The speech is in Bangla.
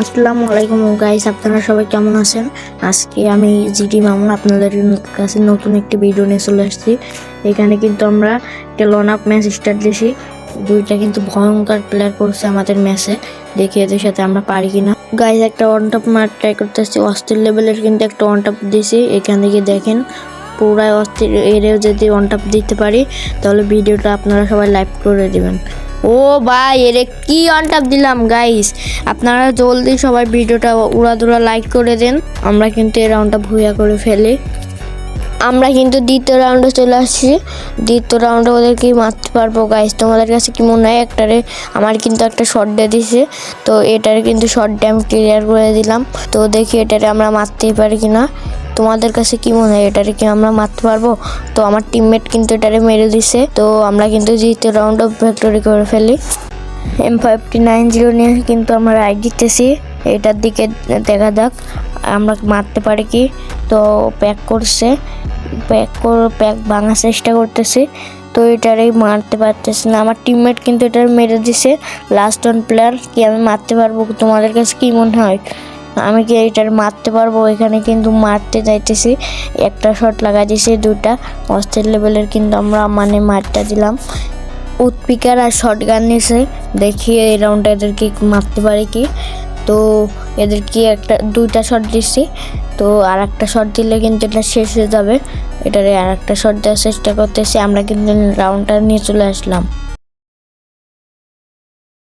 আসসালামু আলাইকুম গাইস আপনারা সবাই কেমন আছেন? আজকে আমি জিটি মামুন আপনাদের কাছে নতুন একটি ভিডিও নিয়ে চলে আসছি। এখানে কিন্তু আমরা একটা লন আপ ম্যাচ স্টার্ট দিয়েছি। দুইটা কিন্তু ভয়ঙ্কর প্লেয়ার করছে আমাদের ম্যাচে দেখি এদের সাথে আমরা পারি কিনা। গাইস একটা ওয়ান টপ মার ট্রাই করতে আসছি অস্থির লেভেলের কিন্তু একটা ওয়ান টপ দিয়েছি। এখান থেকে দেখেন, পুরাই অস্থির এরেও যদি ওয়ান টপ দিতে পারি, তাহলে ভিডিওটা আপনারা সবাই লাইভ করে দিবেন। ও ভাই, এরে কি অন টপ দিলাম গাইস আপনারা জলদি সবাই ভিডিওটা উড়াদুড়া লাইক করে দেন। আমরা কিন্তু এই রাউন্ডটা ভুয়া করে ফেলি। আমরা কিন্তু দ্বিতীয় রাউন্ডে চলে আসছি। দ্বিতীয় রাউন্ডে ওদেরকেই মারতে পারব গাইস তোমাদের কাছে কি মনে হয়? একটারে আমার কিন্তু একটা শর্ট দিয়ে দিছে। তো এটারে কিন্তু শর্ট ড্যাম ক্লিয়ার করে দিলাম। তো দেখি এটারে আমরা মারতেই পারি কিনা। তোমাদের কাছে কি মনে হয়? এটারে কি আমরা মারতে পারব? তো আমার টিমমেট কিন্তু এটারে মেরে দিছে। তো আমরা কিন্তু দ্বিতীয় রাউন্ড ভেক্টরি করে ফেলি। এম ফাইভটি নাইন জিরো নিয়ে কিন্তু আমরা রাইড দিতেছি এটার দিকে দেখা যাক, আমরা মারতে পারি কি? তো প্যাক করছে। প্যাক প্যাক ভাঙার চেষ্টা করতেছি। তো এটারই মারতে পারতেছি না। আমার টিমমেট কিন্তু এটার মেরে দিছে। লাস্ট ওয়ান প্লেয়ার কি আমি মারতে পারব? তোমাদের কাছে কি মনে হয়? আমি কি এটার মারতে পারব? এখানে কিন্তু মারতে যাইতেছি। একটা শট লাগাই দিয়েছি দুটা অস্থির লেভেলের কিন্তু আমরা মানে মারটা দিলাম। উৎপিকার আর শর্ট গান নিয়েছে দেখি এই রাউন্ডে এদেরকে মারতে পারি কি? তো এদেরকে একটা, দুইটা শট দিচ্ছি তো আর একটা শট দিলে কিন্তু এটা শেষ হয়ে যাবে। এটারে আর একটা শট দেওয়ার চেষ্টা করতেছি। আমরা কিন্তু রাউন্ডটা নিয়ে চলে আসলাম।